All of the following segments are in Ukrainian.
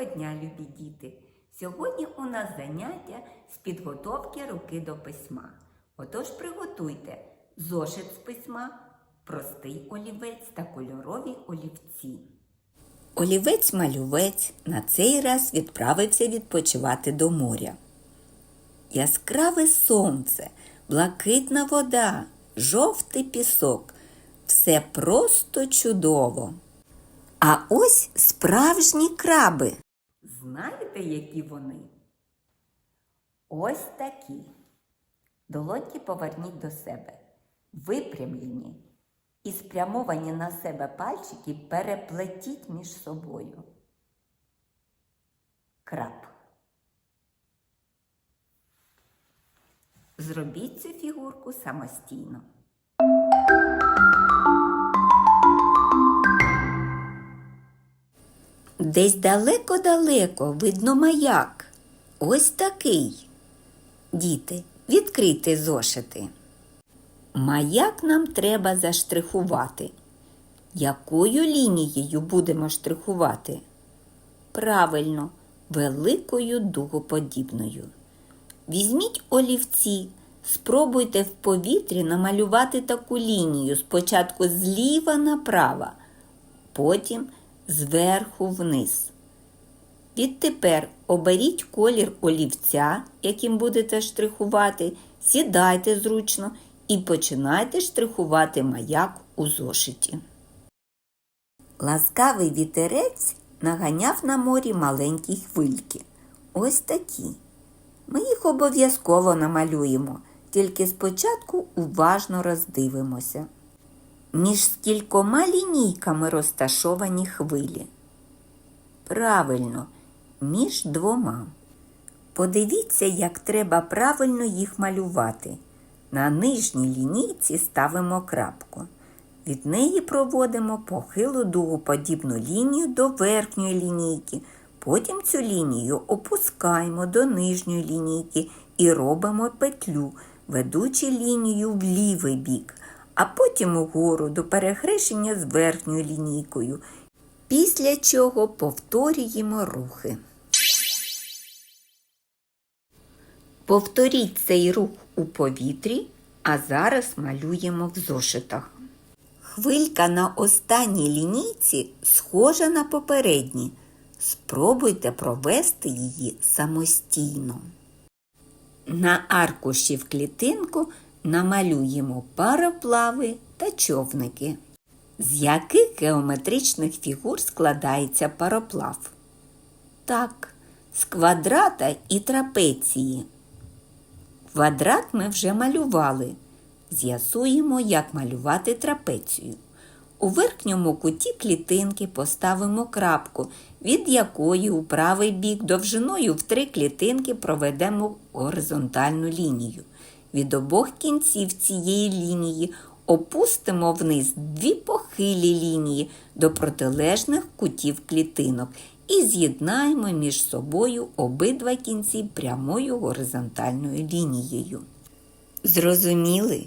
Доброго дня, любі діти! Сьогодні у нас заняття з підготовки руки до письма. Отож приготуйте зошит з письма, простий олівець та кольорові олівці. Олівець-малювець на цей раз відправився відпочивати до моря. Яскраве сонце, блакитна вода, жовтий пісок все просто чудово. А ось справжні краби. Знаєте, які вони? Ось такі. Долоньки поверніть до себе, випрямлені і спрямовані на себе пальчики переплетіть між собою. Краб. Зробіть цю фігурку самостійно. Десь далеко-далеко видно маяк. Ось такий. Діти, відкрийте зошити. Маяк нам треба заштрихувати. Якою лінією будемо штрихувати? Правильно, великою дугоподібною. Візьміть олівці, спробуйте в повітрі намалювати таку лінію спочатку зліва направо, потім зверху вниз. Відтепер оберіть колір олівця, яким будете штрихувати, сідайте зручно і починайте штрихувати маяк у зошиті. Ласкавий вітерець наганяв на морі маленькі хвильки. Ось такі. Ми їх обов'язково намалюємо, тільки спочатку уважно роздивимося. Між скількома лінійками розташовані хвилі. Правильно, між двома. Подивіться, як треба правильно їх малювати. На нижній лінійці ставимо крапку. Від неї проводимо похилу дугоподібну лінію до верхньої лінійки. Потім цю лінію опускаємо до нижньої лінійки і робимо петлю, ведучи лінію в лівий бік, а потім угору до перехрещення з верхньою лінійкою. Після чого повторюємо рухи. Повторіть цей рух у повітрі, а зараз малюємо в зошитах. Хвилька на останній лінійці схожа на попередні. Спробуйте провести її самостійно. На аркуші в клітинку намалюємо пароплави та човники. З яких геометричних фігур складається пароплав? Так, з квадрата і трапеції. Квадрат ми вже малювали. З'ясуємо, як малювати трапецію. У верхньому куті клітинки поставимо крапку, від якої у правий бік довжиною в три клітинки проведемо горизонтальну лінію. Від обох кінців цієї лінії опустимо вниз дві похилі лінії до протилежних кутів клітинок і з'єднаємо між собою обидва кінці прямою горизонтальною лінією. Зрозуміли?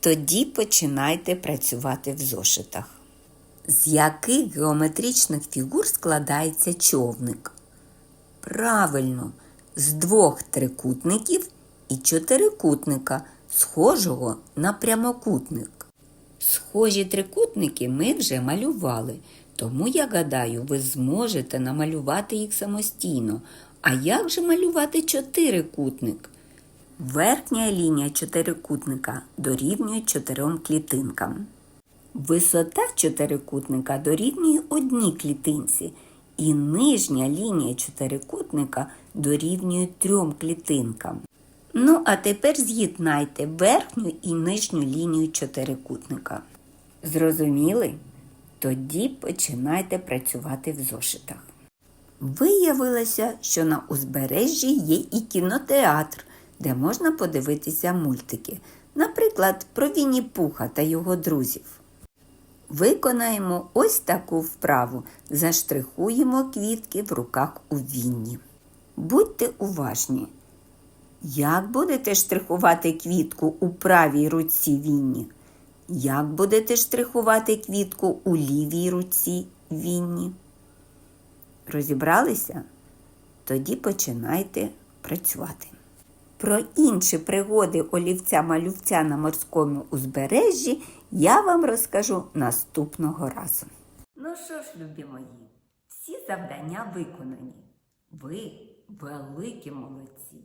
Тоді починайте працювати в зошитах. З яких геометричних фігур складається човник? Правильно, з двох трикутників і чотирикутника, схожого на прямокутник. Схожі трикутники ми вже малювали, тому я гадаю, ви зможете намалювати їх самостійно. А як же малювати чотирикутник? Верхня лінія чотирикутника дорівнює чотирьом клітинкам. Висота чотирикутника дорівнює одній клітинці, і нижня лінія чотирикутника дорівнює трьом клітинкам. Ну, а тепер з'єднайте верхню і нижню лінію чотирикутника. Зрозуміли? Тоді починайте працювати в зошитах. Виявилося, що на узбережжі є і кінотеатр, де можна подивитися мультики, наприклад, про Вінні Пуха та його друзів. Виконаємо ось таку вправу, заштрихуємо квітки в руках у Вінні. Будьте уважні. Як будете штрихувати квітку у правій руці Вінні? Як будете штрихувати квітку у лівій руці Вінні? Розібралися? Тоді починайте працювати. Про інші пригоди олівця-малювця на морському узбережжі я вам розкажу наступного разу. Ну що ж, любі мої, всі завдання виконані. Ви великі молодці,